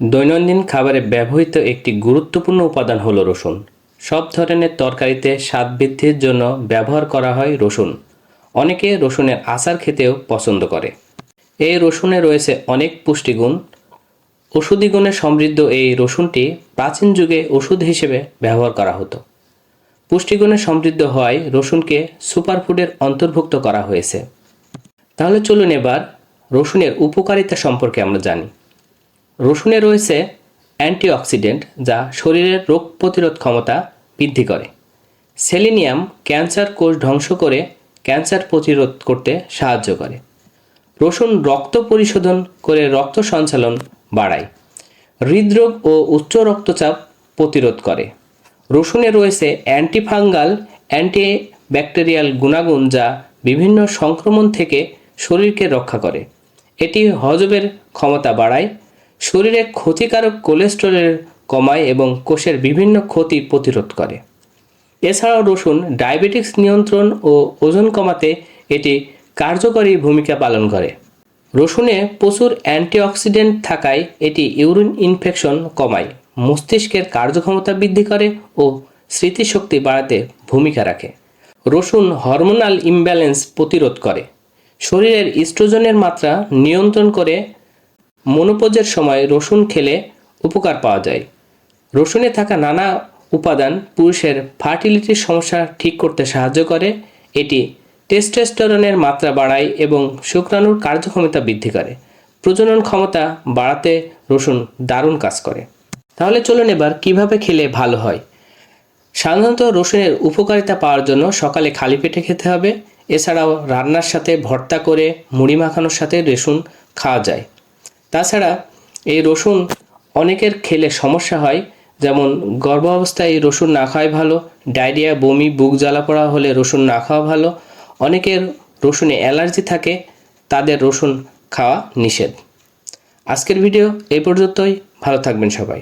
দৈনন্দিন খাবারে ব্যবহৃত একটি গুরুত্বপূর্ণ উপাদান হলো রসুন। সব ধরনের তরকারিতে স্বাদ বৃদ্ধির জন্য ব্যবহার করা হয় রসুন। অনেকে রসুনের আচার খেতেও পছন্দ করে। এই রসুনে রয়েছে অনেক পুষ্টিগুণ। ওষুধি গুণে সমৃদ্ধ এই রসুনটি প্রাচীন যুগে ওষুধ হিসেবে ব্যবহার করা হতো। পুষ্টিগুণে সমৃদ্ধ হওয়ায় রসুনকে সুপারফুডের অন্তর্ভুক্ত করা হয়েছে। তাহলে চলুন এবার রসুনের উপকারিতা সম্পর্কে আমরা জানি। রসুনে রয়েছে অ্যান্টিঅক্সিডেন্ট যা শরীরের রোগ প্রতিরোধ ক্ষমতা বৃদ্ধি করে। সেলিনিয়াম ক্যান্সার কোষ ধ্বংস করে ক্যান্সার প্রতিরোধ করতে সাহায্য করে। রসুন রক্ত পরিশোধন করে রক্ত সঞ্চালন বাড়ায়। হৃদরোগ ও উচ্চ রক্তচাপ প্রতিরোধ করে। রসুনে রয়েছে অ্যান্টিফাঙ্গাল অ্যান্টি ব্যাকটেরিয়াল গুণাগুণ যা বিভিন্ন সংক্রমণ থেকে শরীরকে রক্ষা করে। এটি হজমের ক্ষমতা বাড়ায় শরীরে ক্ষতিকারক কোলেস্টেরল কমায় এবং কোষের বিভিন্ন ক্ষতি প্রতিরোধ করে। এছাড়াও রসুন ডায়াবেটিক্স নিয়ন্ত্রণ ও ওজন কমাতে এটি কার্যকরী ভূমিকা পালন করে। রসুনে প্রচুর অ্যান্টিঅক্সিডেন্ট থাকায় এটি ইউরিন ইনফেকশন কমায়, মস্তিষ্কের কার্যক্ষমতা বৃদ্ধি করে ও স্মৃতিশক্তি বাড়াতে ভূমিকা রাখে। রসুন হরমোনাল ইমব্যালেন্স প্রতিরোধ করে। শরীরের ইস্ট্রোজেনের মাত্রা নিয়ন্ত্রণ করে মনোপজের সময় রসুন খেলে উপকার পাওয়া যায়। রসুনে থাকা নানা উপাদান পুরুষের ফার্টিলিটির সমস্যা ঠিক করতে সাহায্য করে। এটি টেস্টোস্টেরনের মাত্রা বাড়ায় এবং শুক্রাণুর কার্যক্ষমতা বৃদ্ধি করে। প্রজনন ক্ষমতা বাড়াতে রসুন দারুণ কাজ করে। তাহলে চলুন এবার কীভাবে খেলে ভালো হয়? সাধারণত রসুনের উপকারিতা পাওয়ার জন্য সকালে খালি পেটে খেতে হবে। এছাড়াও রান্নার সাথে ভর্তা করে মুড়ি মাখানোর সাথে রসুন খাওয়া যায়। তাছাড়া এই রসুন অনেকের খেলে সমস্যা হয়, যেমন গর্ভাবস্থায় এই রসুন না খাওয়াই ভালো, ডায়রিয়া, বমি, বুক জ্বালা পড়া হলে রসুন না খাওয়া ভালো। অনেকের রসুনে অ্যালার্জি থাকে, তাদের রসুন খাওয়া নিষেধ। আজকের ভিডিও এই পর্যন্তই, ভালো থাকবেন সবাই।